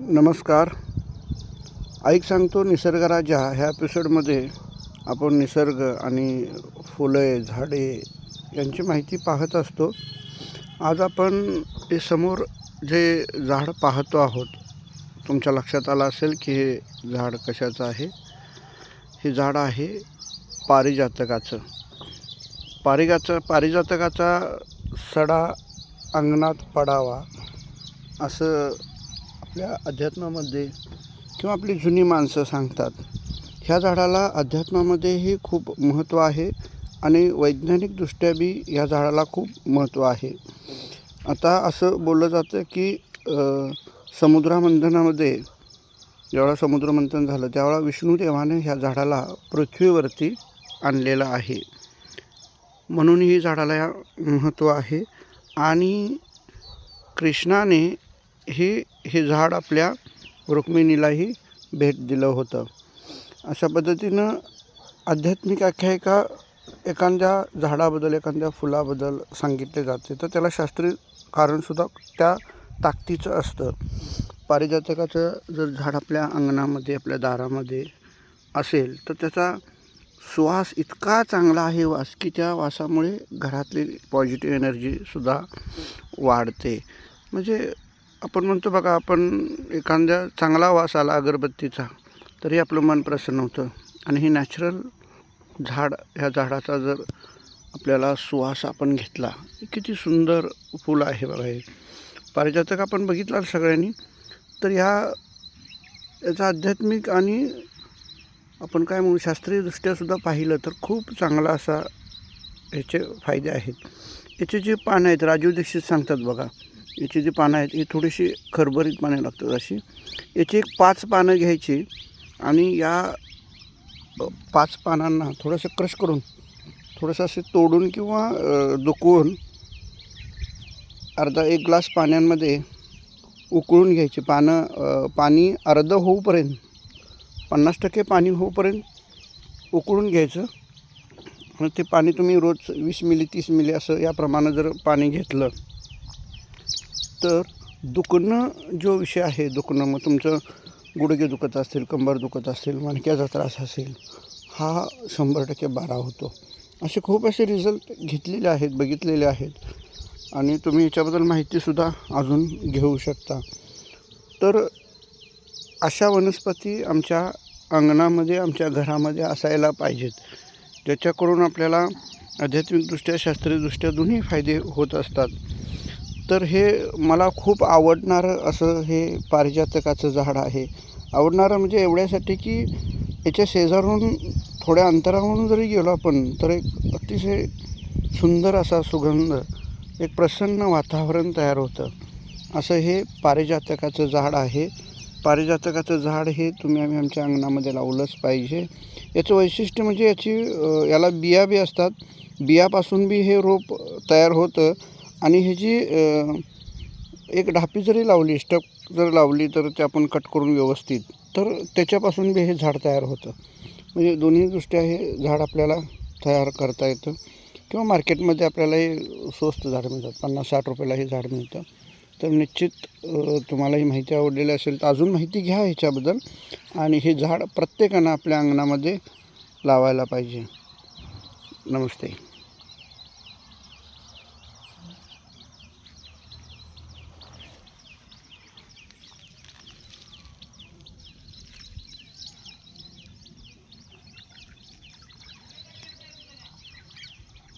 नमस्कार. ऐक सांगतो निसर्ग राजा ह्या एपिसोडमध्ये आपण निसर्ग आणि फुले झाडे यांची माहिती पाहत असतो. आज आपण ते समोर जे झाड पाहतो आहोत तुमच्या लक्षात आलं असेल की हे झाड कशाचं आहे? हे झाड आहे पारिजातकाचं. पारिजाचं पारिजातकाचा सडा अंगणात पडावा असं आपल्या अध्यात्मामध्ये किंवा आपली जुनी माणसं सांगतात ह्या झाडाला अध्यात्मामध्येही खूप महत्त्व आहे आणि वैज्ञानिकदृष्ट्या बी ह्या झाडाला खूप महत्त्व आहे. आता असं बोललं जातं की समुद्रामंथनामध्ये ज्यावेळा जेव्हा समुद्रमंथन झालं त्यावेळा विष्णुदेवाने ह्या झाडाला पृथ्वीवरती आणलेलं आहे. म्हणून ही झाडाला या महत्त्व आहे. आणि कृष्णाने ही हे झाड आपल्या रुक्मिणीलाही भेट दिलं होतं. अशा पद्धतीनं आध्यात्मिक आख्यायिका एखाद्या झाडाबद्दल एखाद्या फुलाबद्दल सांगितले जाते. तर त्याला शास्त्रीय कारणसुद्धा त्या ताकदीचं असतं. पारिजातकाचं जर झाड आपल्या अंगणामध्ये आपल्या दारामध्ये असेल तर त्याचा सुवास इतका चांगला आहे वास की त्या वासामुळे घरातली पॉझिटिव्ह एनर्जीसुद्धा वाढते. म्हणजे आपण म्हणतो बघा आपण एखाद्या चांगला वास आला अगरबत्तीचा तरी आपलं मन प्रसन्न होतं. आणि हे नॅचरल झाड ह्या झाडाचा जर आपल्याला सुवास आपण घेतला किती सुंदर फुलं आहे बघा हे. पारिजातक आपण बघितला सगळ्यांनी तर ह्या याचा आध्यात्मिक आणि आपण काय म्हणू शास्त्रीयदृष्ट्यासुद्धा पाहिलं तर खूप चांगला असा याचे फायदे आहेत. याचे जे पानं आहेत राजीव दीक्षित सांगतात बघा याची जी पानं आहेत ही थोडीशी खरभरीत पाने लागतात अशी. याची एक पाच पानं घ्यायची आणि या पाच पानांना थोडंसं क्रश करून थोडंसं असे तोडून किंवा दुखवून अर्धा एक ग्लास पाण्यामध्ये उकळून घ्यायची. पानं पाणी अर्धं होऊपर्यंत पन्नास टक्के पाणी होऊपर्यंत उकळून घ्यायचं. आणि ते पाणी तुम्ही रोज वीस मिली तीस मिली असं याप्रमाणे जर पाणी घेतलं तर दुखणं जो विषय आहे दुखणं मग तुमचं गुडघे दुखत असतील कंबर दुखत असतील मणक्याचा त्रास असेल हा शंभर टक्के बारा होतो. असे खूप असे रिझल्ट घेतलेले आहेत बघितलेले आहेत. आणि तुम्ही याच्याबद्दल माहितीसुद्धा अजून घेऊ शकता. तर अशा वनस्पती आमच्या अंगणामध्ये आमच्या घरामध्ये असायला पाहिजेत. ज्याच्याकडून आपल्याला आध्यात्मिकदृष्ट्या शास्त्रीयदृष्ट्या दोन्ही फायदे होत असतात. तर हे मला खूप आवडणारं असं हे पारिजातकाचं झाड आहे. आवडणारं म्हणजे एवढ्यासाठी की याच्या शेजारून थोड्या अंतरावरून जरी गेलो आपण तर एक अतिशय सुंदर असा सुगंध एक प्रसन्न वातावरण तयार होतं. असं हे पारिजातकाचं झाड आहे. पारिजातकाचं झाड हे तुम्ही आम्ही आमच्या अंगणामध्ये लावलंच पाहिजे. याचं वैशिष्ट्य म्हणजे याची याला बिया बी असतात. बियापासून बी हे रोप तयार होतं. आणि हे जी एक ढापी जरी लावली स्टक जर लावली तर ते आपण कट करून व्यवस्थित तर त्याच्यापासून बी हे झाड तयार होतं. म्हणजे दोन्ही दृष्ट्या हे झाड आपल्याला तयार करता येतं. किंवा मार्केटमध्ये आपल्याला हे स्वस्त झाड मिळतात पन्नास साठ रुपयाला हे झाड मिळतं. तर निश्चित तुम्हालाही तुम्हाला ही माहिती आवडलेली असेल तर अजून माहिती घ्या ह्याच्याबद्दल. आणि हे झाड प्रत्येकानं आपल्या अंगणामध्ये लावायला पाहिजे. नमस्ते.